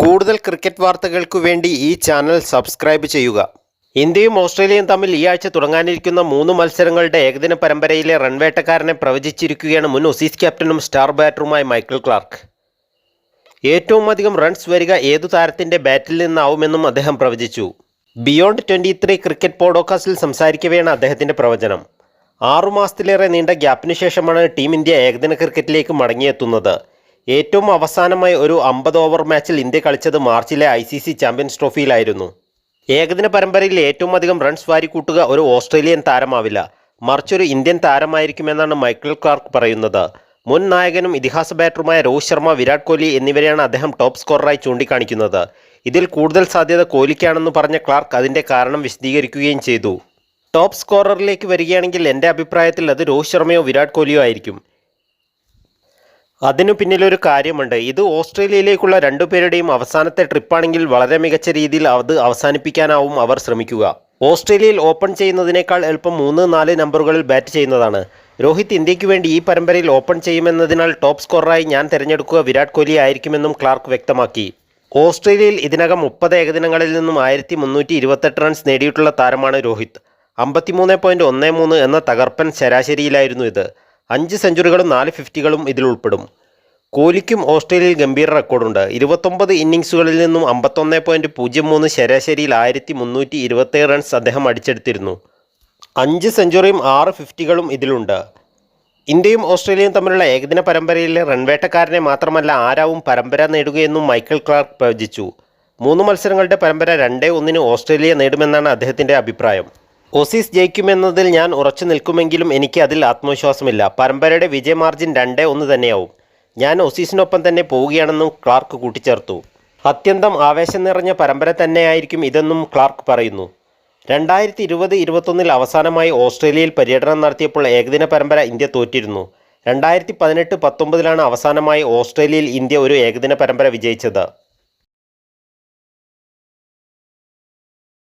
കൂടുതൽ ക്രിക്കറ്റ് വാർത്തകൾക്കു വേണ്ടി ഈ ചാനൽ സബ്സ്ക്രൈബ് ചെയ്യുക. ഇന്ത്യയും ഓസ്ട്രേലിയയും തമ്മിൽ ഈ ആഴ്ച തുടങ്ങാനിരിക്കുന്ന മൂന്ന് മത്സരങ്ങളുടെ ഏകദിന പരമ്പരയിലെ റൺവേട്ടക്കാരനെ പ്രവചിച്ചിരിക്കുകയാണ് മുൻ ഒസീസ് ക്യാപ്റ്റനും സ്റ്റാർ ബാറ്ററുമായ മൈക്കിൾ ക്ലാർക്ക്. ഏറ്റവും അധികം റൺസ് വരിക ഏതു താരത്തിന്റെ ബാറ്റിൽ നിന്നാവുമെന്നും അദ്ദേഹം പ്രവചിച്ചു. ബിയോണ്ട് ട്വന്റി ത്രീ ക്രിക്കറ്റ് പോഡോകാസ്റ്റിൽ സംസാരിക്കവെയാണ് അദ്ദേഹത്തിന്റെ പ്രവചനം. ആറുമാസത്തിലേറെ നീണ്ട ഗ്യാപ്പിന് ശേഷമാണ് ടീം ഇന്ത്യ ഏകദിന ക്രിക്കറ്റിലേക്ക് മടങ്ങിയെത്തുന്നത്. ഏറ്റവും അവസാനമായി ഒരു അമ്പത് ഓവർ മാച്ചിൽ ഇന്ത്യ കളിച്ചത് മാർച്ചിലെ ഐ സി സി ചാമ്പ്യൻസ് ട്രോഫിയിലായിരുന്നു. ഏകദിന പരമ്പരയിൽ ഏറ്റവും അധികം റൺസ് വാരിക്കൂട്ടുക ഒരു ഓസ്ട്രേലിയൻ താരമാവില്ല. മറിച്ചൊരു ഇന്ത്യൻ താരമായിരിക്കുമെന്നാണ് മൈക്കിൾ ക്ലാർക്ക് പറയുന്നത്. മുൻ നായകനും ഇതിഹാസ ബാറ്ററുമായ രോഹിത് ശർമ്മ വിരാട് കോഹ്ലി എന്നിവരെയാണ് അദ്ദേഹം ടോപ്പ് സ്കോററായി ചൂണ്ടിക്കാണിക്കുന്നത്. ഇതിൽ കൂടുതൽ സാധ്യത കോഹ്ലിക്കാണെന്ന് പറഞ്ഞ ക്ലാർക്ക് അതിന്റെ കാരണം വിശദീകരിക്കുകയും ചെയ്തു. ടോപ്പ് സ്കോററിലേക്ക് വരികയാണെങ്കിൽ എന്റെ അഭിപ്രായത്തിൽ അത് രോഹിത് ശർമ്മയോ വിരാട് കോഹ്ലിയോ ആയിരിക്കും. അതിനു പിന്നിലൊരു കാര്യമുണ്ട്. ഇത് ഓസ്ട്രേലിയയിലേക്കുള്ള രണ്ടുപേരുടെയും അവസാനത്തെ ട്രിപ്പാണെങ്കിൽ വളരെ മികച്ച രീതിയിൽ അത് അവസാനിപ്പിക്കാനാവും അവർ ശ്രമിക്കുക. ഓസ്ട്രേലിയയിൽ ഓപ്പൺ ചെയ്യുന്നതിനേക്കാൾ എളുപ്പം മൂന്ന് നാല് നമ്പറുകളിൽ ബാറ്റ് ചെയ്യുന്നതാണ്. രോഹിത് ഇന്ത്യയ്ക്ക് വേണ്ടി ഈ പരമ്പരയിൽ ഓപ്പൺ ചെയ്യുമെന്നതിനാൽ ടോപ്പ് സ്കോററായി ഞാൻ തിരഞ്ഞെടുക്കുക വിരാട് കോഹ്ലി ആയിരിക്കുമെന്നും ക്ലാർക്ക് വ്യക്തമാക്കി. ഓസ്ട്രേലിയയിൽ ഇതിനകം മുപ്പത് ഏകദിനങ്ങളിൽ നിന്നും ആയിരത്തി മുന്നൂറ്റി ഇരുപത്തെട്ട് റൺസ് നേടിയിട്ടുള്ള താരമാണ് രോഹിത്. അമ്പത്തിമൂന്ന് പോയിന്റ് ഒന്ന് മൂന്ന് എന്ന തകർപ്പൻ ശരാശരിയിലായിരുന്നു ഇത്. അഞ്ച് സെഞ്ചുറികളും നാല് ഫിഫ്റ്റികളും ഇതിൽ ഉൾപ്പെടും. കോഹ്ലിക്കും ഓസ്ട്രേലിയയിൽ ഗംഭീര റെക്കോർഡുണ്ട്. ഇരുപത്തൊമ്പത് ഇന്നിങ്സുകളിൽ നിന്നും അമ്പത്തൊന്ന് പോയിന്റ് പൂജ്യം മൂന്ന് ശരാശരിയിൽ ആയിരത്തി മുന്നൂറ്റി ഇരുപത്തേഴ് റൺസ് അദ്ദേഹം അടിച്ചെടുത്തിരുന്നു. അഞ്ച് സെഞ്ചുറിയും ആറ് ഫിഫ്റ്റികളും ഇതിലുണ്ട്. ഇന്ത്യയും ഓസ്ട്രേലിയയും തമ്മിലുള്ള ഏകദിന പരമ്പരയിലെ റൺവേട്ടക്കാരനെ മാത്രമല്ല ആരാവും പരമ്പര നേടുകയെന്നും മൈക്കൽ ക്ലാർക്ക് പ്രവചിച്ചു. മൂന്ന് മത്സരങ്ങളുടെ പരമ്പര രണ്ടേ ഒന്നിന് ഓസ്ട്രേലിയ നേടുമെന്നാണ് അദ്ദേഹത്തിന്റെ അഭിപ്രായം. ഓസീസ് ജയിക്കുമെന്നതിൽ ഞാൻ ഉറച്ചു നിൽക്കുമെങ്കിലും എനിക്ക് അതിൽ ആത്മവിശ്വാസമില്ല. പരമ്പരയുടെ വിജയ മാർജിൻ രണ്ടേ ഒന്ന് തന്നെയാവും. ഞാൻ ഓസീസിനൊപ്പം തന്നെ പോവുകയാണെന്നും ക്ലാർക്ക് കൂട്ടിച്ചേർത്തു. അത്യന്തം ആവേശം നിറഞ്ഞ പരമ്പര തന്നെയായിരിക്കും ഇതെന്നും ക്ലാർക്ക് പറയുന്നു. രണ്ടായിരത്തി ഇരുപത് ഇരുപത്തൊന്നിൽ അവസാനമായി ഓസ്ട്രേലിയയിൽ പര്യടനം നടത്തിയപ്പോൾ ഏകദിന പരമ്പര ഇന്ത്യ തോറ്റിരുന്നു. രണ്ടായിരത്തി പതിനെട്ട് പത്തൊമ്പതിലാണ് അവസാനമായി ഓസ്ട്രേലിയയിൽ ഇന്ത്യ ഒരു ഏകദിന പരമ്പര വിജയിച്ചത്.